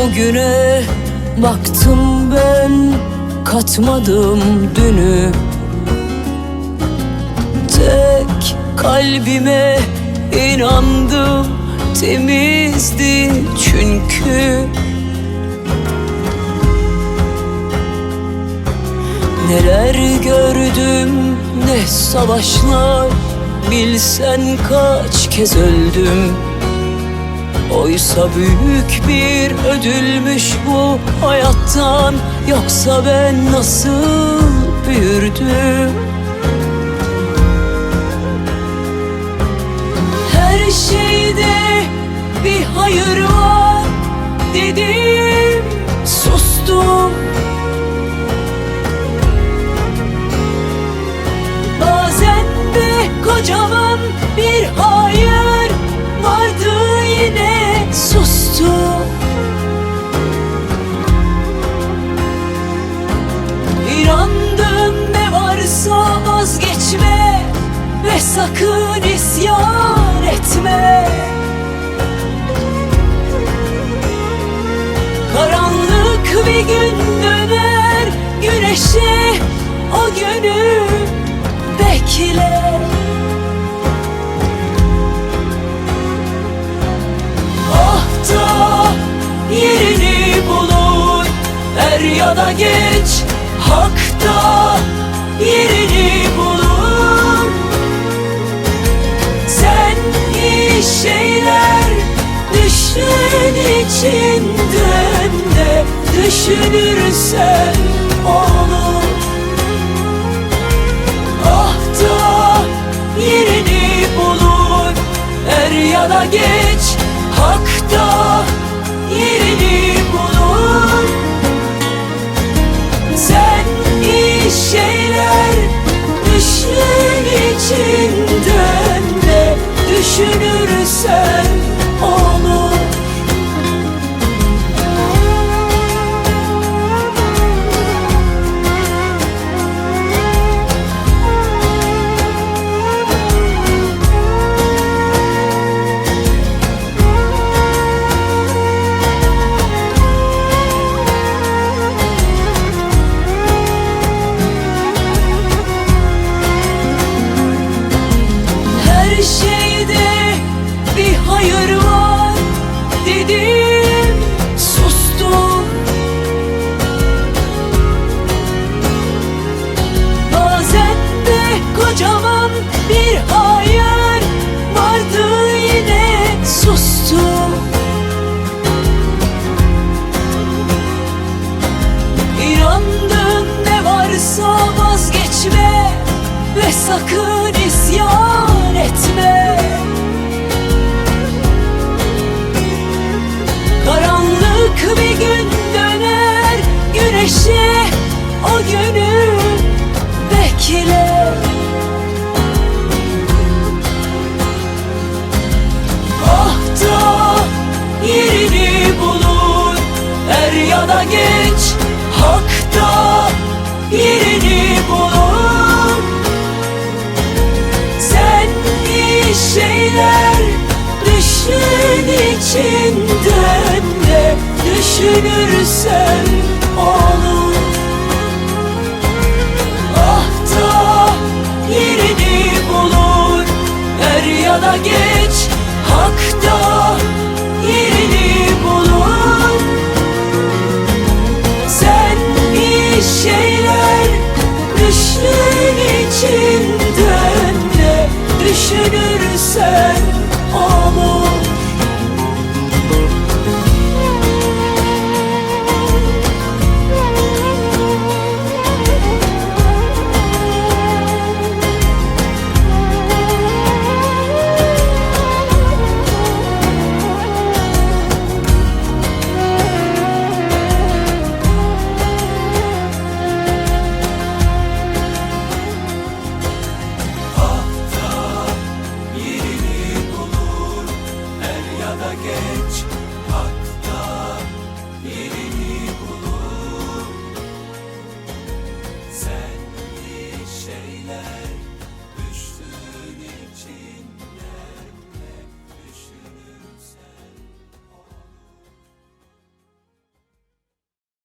bugüne baktım ben katmadım dünü. Tek kalbime inandım temizdi çünkü. Neler gördüm ne savaşlar Bilsen kaç kez öldüm. Oysa büyük bir ödülmüş bu hayattan Yoksa ben nasıl büyürdüm? Her şeyde bir hayır var dedim varsa vazgeçme ve sakın isyan etme. Karanlık bir gün döner güneşe o günü bekle. Ah da yerini bulur er ya da geç Hakta yerini bulur. Sen iyi şeyler düşün içinden de Düşünürsen olur. Ah da yerini bulur. Er ya da geç Hakta ve sakın şeyler düşün içinden de Düşünürsen olur Ah da yerini bulur Er ya da geç Hakta yerini bulur. Sen iyi şeyler verirsen aman